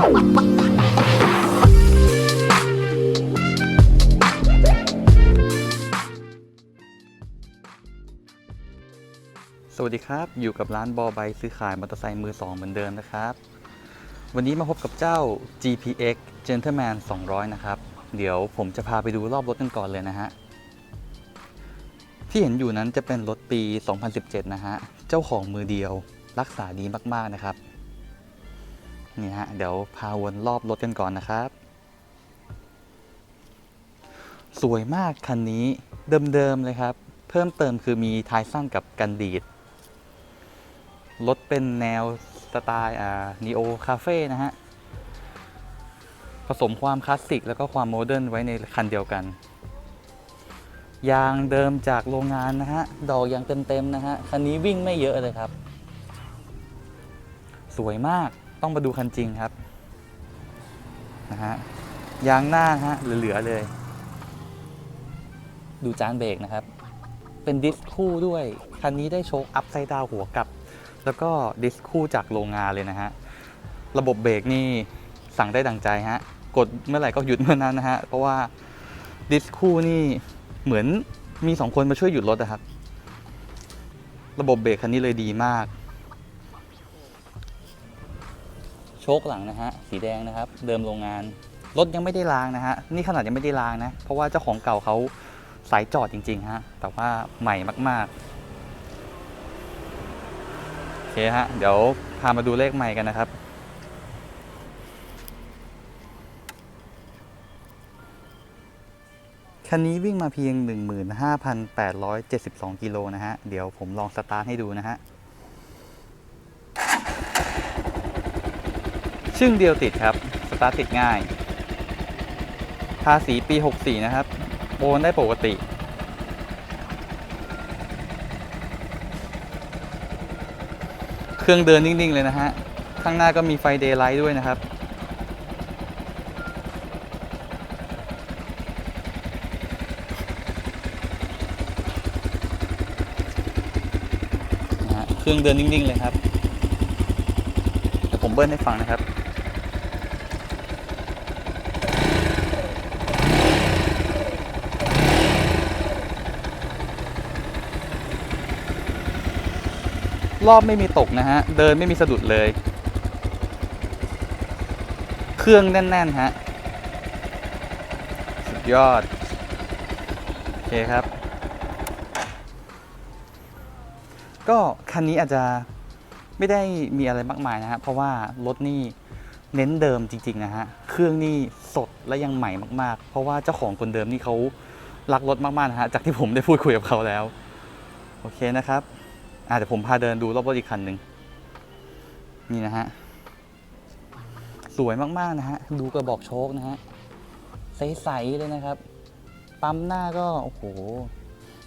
สวัสดีครับ อยู่กับร้านบอใบซื้อขายมอเตอร์ไซค์มือสองเหมือนเดิมนะครับ วันนี้มาพบกับเจ้า GPX Gentleman 200 นะครับ เดี๋ยวผมจะพาไปดูรอบรถกันก่อนเลยนะฮะที่เห็นอยู่นั้นจะเป็นรถปี 2017 นะฮะ เจ้าของมือเดียว รักษาดีมาก ๆ นะครับ นี่ฮะ เดี๋ยวพาวนรอบรถกันก่อนนะครับ สวยมากคันนี้เดิมๆเลยครับ เพิ่มเติมคือมีท้ายสั้นกับกันดีด รถเป็นแนวสไตล์อ่านีโอคาเฟ่นะฮะ ผสมความคลาสสิกแล้วก็ความโมเดิร์นไว้ในคันเดียวกัน ยางเดิมจากโรงงานนะฮะ ดอกยางเต็มๆนะฮะ คันนี้วิ่งไม่เยอะเลยครับ สวยมาก ต้องมาดูคันจริงครับนะฮะยางหน้าฮะเหลือๆเลย ดูจานเบรกนะครับ เป็นดิสคู่ด้วย คันนี้ได้โชคอัพไซด์ดาวหัวกลับ แล้วก็ดิสคู่จากโรงงานเลยนะฮะ ระบบเบรกนี่สั่งได้ดังใจฮะ กดเมื่อไหร่ก็หยุดเมื่อนั้นนะฮะ เพราะว่าดิสค์คู่นี่เหมือนมีสองคนมาช่วยหยุดรถนะครับ ระบบเบรกคันนี้เลยดีมาก คหลังนะฮะสีแดงนะครับ เดิมโรงงานรถยังไม่ได้ล้างนะฮะนี่ขนาดยังไม่ได้ล้างนะเพราะว่าเจ้าของเก่าเขาสายจอดจริงๆฮะแต่ว่าใหม่มากๆโอเคฮะเดี๋ยวพามาดูเลขใหม่กันนะครับคันนี้วิ่งมาเพียง 15,872 กิโลนะฮะ เดี๋ยวผมลองสตาร์ทให้ดูนะฮะ ชึ่งเดียวติดครับ สตาร์ทติดง่าย ภาษีปี 64 นะครับ โอนได้ปกติ เครื่องเดินนิ่ง ๆ เลยนะฮะ ข้างหน้าก็มีไฟเดย์ไลท์ด้วยนะครับ เครื่องเดินนิ่ง ๆ เลยครับ เดี๋ยวผมเบิ้ลให้ฟังนะครับ รอบไม่มีตกนะฮะ เดินไม่มีสะดุดเลย เครื่องแน่น ๆ ฮะ สุดยอด โอเคครับ ก็คันนี้อาจจะไม่ได้มีอะไรมากมายนะฮะ เพราะว่ารถนี่เน้นเดิมจริง ๆ นะฮะ เครื่องนี่สดและยังใหม่มาก ๆ เพราะว่าเจ้าของคนเดิมนี่เขารักรถมาก ๆ นะฮะ จากที่ผมได้พูดคุยกับเขาแล้ว โอเคนะครับ อะเดี๋ยวผมพาเดินดูรอบรถอีกคันหนึ่งนี่นะฮะ สวยมากๆนะฮะ ดูกระบอกโชคนะฮะ ใสๆเลยนะครับ ปั๊มหน้าก็ โอ้โห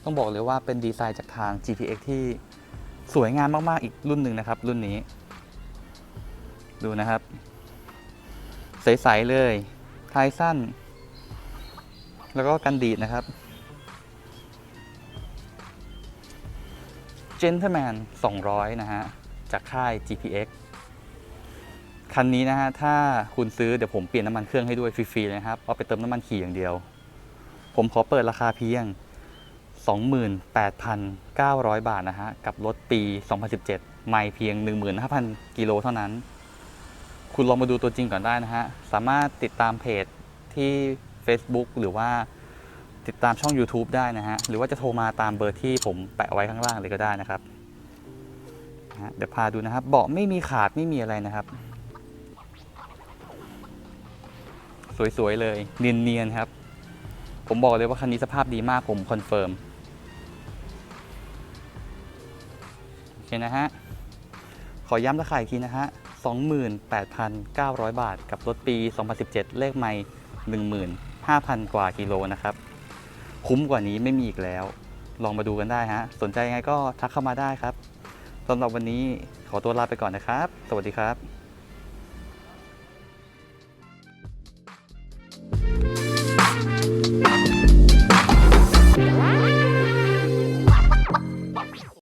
ต้องบอกเลยว่าเป็นดีไซน์จากทาง GPX ที่สวยงามมากๆอีกรุ่นหนึ่งนะครับ รุ่นนี้ ดูนะครับ ใส ๆ เลยท้ายสั้น แล้วก็กันดีดนะครับ Gentleman 200 นะฮะ จากค่าย GPX คันนี้นะฮะ ถ้าคุณซื้อเดี๋ยวผมเปลี่ยนน้ำมันเครื่องให้ด้วยฟรีๆเลยนะครับ เอาไปเติมน้ำมันขี่อย่างเดียว ผมขอเปิดราคาเพียง 28,900 บาทนะฮะ กับรถปี 2017 ไม่เพียง 15,000 กิโลเท่านั้น คุณลองมาดูตัวจริงก่อนได้นะฮะ สามารถติดตามเพจที่ Facebook หรือว่า ติดตามช่อง YouTube ได้นะฮะ หรือว่าจะโทรมาตามเบอร์ที่ผมแปะไว้ข้างล่างเลยก็ได้นะครับนะเดี๋ยวพาดูนะครับ เบาะไม่มีขาดไม่มีอะไรนะครับ สวย ๆ เลย เนียน ๆ ครับ ผมบอกเลยว่าคันนี้สภาพดีมากผมคอนเฟิร์ม โอเคนะฮะ ขอย้ำราคาอีกทีนะฮะ 28,900 บาท กับรถปี 2017 เลขไม่ 15,000 กว่ากิโลนะครับ คุ้มกว่านี้ไม่มีอีกแล้ว ลองมาดูกันได้ฮะ สนใจยังไงก็ทักเข้ามาได้ครับสำหรับวันนี้ขอตัวลาไปก่อนนะครับ สวัสดีครับ